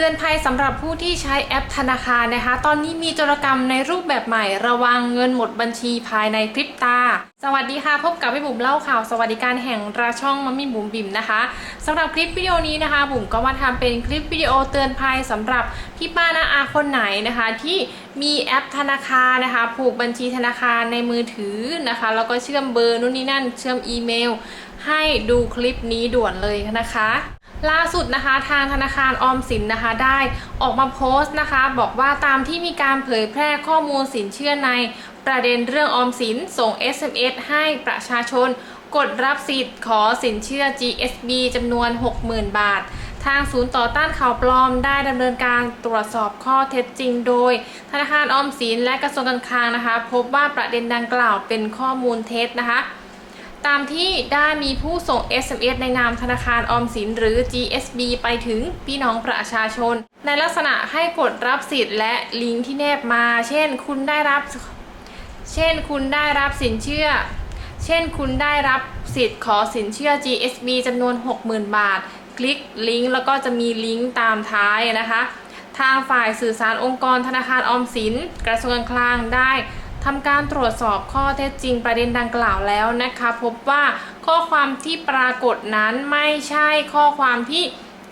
เตือนภัยสำหรับผู้ที่ใช้แอปธนาคารนะคะ ตอนนี้มีโจรกรรมในรูปแบบใหม่ ระวังเงินหมดบัญชีภายในพริบตา สวัสดีค่ะ พบกับพี่บุ๋มเล่าข่าวสวัสดิการแห่งราช่องมัมมี่บุ๋มบิ๋มนะคะสำหรับคลิปวิดีโอนี้นะคะ บุ๋มก็มาทำเป็นคลิปวิดีโอเตือนภัยสำหรับพี่ป้านะอาคนไหนนะคะ ที่ มีแอปธนาคารนะคะ ผูกบัญชีธนาคารในมือถือนะคะ แล้วก็เชื่อมเบอร์นู่นนี่นั่น เชื่อมอีเมล ให้ดูคลิปนี้ด่วนเลยนะคะล่าสุดนะคะทางธนาคารออมสินนะคะได้ออกมาโพสต์นะคะ บอกว่าตามที่มีการเผยแพร่ข้อมูลสินเชื่อในประเด็นเรื่องออมสินส่ง SMS ให้ประชาชน กดรับสิทธิ์ขอสินเชื่อ GSB จำนวน 60,000 บาท ทางศูนย์ต่อต้านข่าวปลอมได้ดำเนินการตรวจสอบข้อเท็จจริง โดย ธนาคารออมสินและกระทรวงการคลังนะคะ พบว่าประเด็นดังกล่าวเป็นข้อมูลเท็จนะคะ ตามที่ได้มีผู้ส่ง SMS ในนามธนาคารออมสินหรือ GSB ไปถึงพี่น้องประชาชน ในลักษณะให้กดรับสิทธิ์และลิงก์ที่แนบมา เช่น คุณได้รับ เช่น คุณได้รับสินเชื่อ เช่น คุณได้รับสิทธิ์ขอสินเชื่อ GSB จำนวน 60,000 บาท คลิกลิงก์แล้วก็จะมีลิงก์ตามท้ายนะคะ ทางฝ่ายสื่อสารองค์กรธนาคารออมสิน กระทรวงการคลังได้ทำการตรวจสอบข้อเท็จจริงประเด็นดังกล่าวแล้วนะคะ พบว่าข้อความที่ปรากฏนั้นไม่ใช่ข้อความที่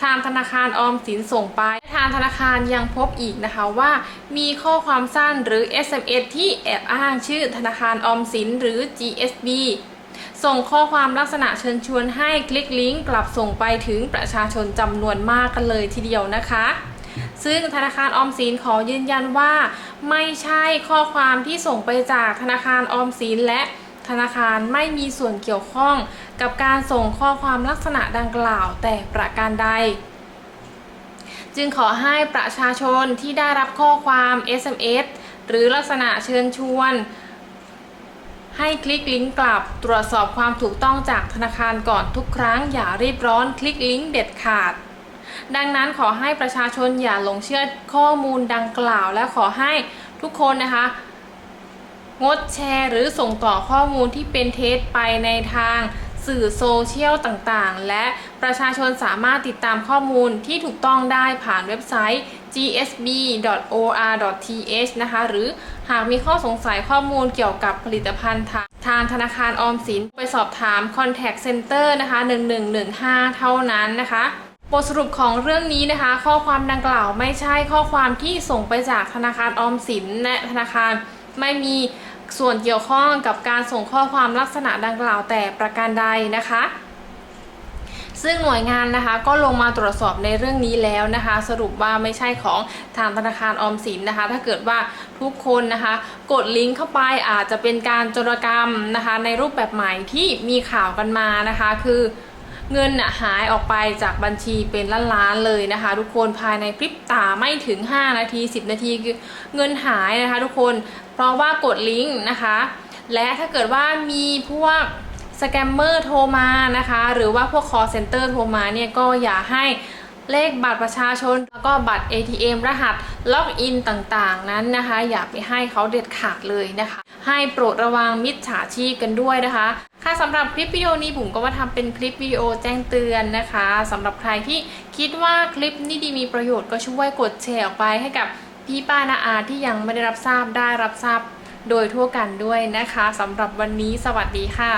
ทางธนาคารออมสินส่งไป ทางธนาคารยังพบอีกนะคะว่า มีข้อความสั้นหรือ SMS ที่แอบอ้างชื่อธนาคารออมสินหรือ GSB ส่งข้อความลักษณะเชิญชวนให้คลิกลิงก์กลับส่งไปถึงประชาชนจำนวนมากกันเลยทีเดียวนะคะซึ่งธนาคารออมสินขอยืนยันว่า ไม่ใช่ข้อความที่ส่งไปจากธนาคารออมสินและธนาคารไม่มีส่วนเกี่ยวข้องกับการส่งข้อความลักษณะดังกล่าวแต่ประการใด จึงขอให้ประชาชนที่ได้รับข้อความ SMS หรือลักษณะเชิญชวน ให้คลิกลิงก์กลับตรวจสอบความถูกต้องจากธนาคารก่อนทุกครั้งอย่ารีบร้อนคลิกลิงก์เด็ดขาด ดังนั้นขอให้ประชาชนอย่าหลงเชื่อข้อมูลดังกล่าว และขอให้ทุกคนนะคะ งดแชร์หรือส่งต่อข้อมูลที่เป็นเท็จไปในทางสื่อโซเชียลต่างๆ และประชาชนสามารถติดตามข้อมูลที่ถูกต้องได้ผ่านเว็บไซต์ gsb.or.th นะคะ หรือ หากมีข้อสงสัยข้อมูลเกี่ยวกับผลิตภัณฑ์ทางทางธนาคารออมสิน ไปสอบถาม Contact Center นะคะ 1115 เท่านั้นนะคะบทสรุปของเรื่องนี้นะคะ ข้อความดังกล่าวไม่ใช่ข้อความที่ส่งไปจากธนาคารออมสินและธนาคารไม่มีส่วนเกี่ยวข้องกับการส่งข้อความลักษณะดังกล่าวแต่ประการใดนะคะ ซึ่งหน่วยงานนะคะก็ลงมาตรวจสอบในเรื่องนี้แล้วนะคะ สรุปว่าไม่ใช่ของทางธนาคารออมสินนะคะ ถ้าเกิดว่าทุกคนนะคะ กดลิงก์เข้าไปอาจจะเป็นการโจรกรรมนะคะ ในรูปแบบใหม่ที่มีข่าวกันมานะคะ คือเงินน่ะหายออกไปจากบัญชีเป็นล้านๆเลยนะคะ ทุกคนภายในพริบตาไม่ถึง 5 นาที 10 นาทีคือเงินหายนะคะ ทุกคนเพราะว่ากดลิงก์นะคะ และถ้าเกิดว่ามีพวก สแกมเมอร์โทรมานะคะ หรือว่าพวก call center โทรมาเนี่ยก็อย่าให้เลขบัตรประชาชน แล้วก็บัตร ATM รหัสล็อกอินต่างๆ นั้นนะคะ อย่าไปให้เขาเด็ดขาดเลยนะคะ ให้โปรดระวังมิจฉาชีพกันด้วยนะคะ ค่ะสำหรับคลิปวิดีโอนี้ผมก็มาทำเป็นคลิปวิดีโอแจ้งเตือนนะคะสำหรับใครที่คิดว่าคลิปนี้ดีมีประโยชน์ก็ช่วยกดแชร์ออกไปให้กับพี่ป้านาอาที่ยังไม่ได้รับทราบได้รับทราบโดยทั่วกันด้วยนะคะสำหรับวันนี้สวัสดีค่ะ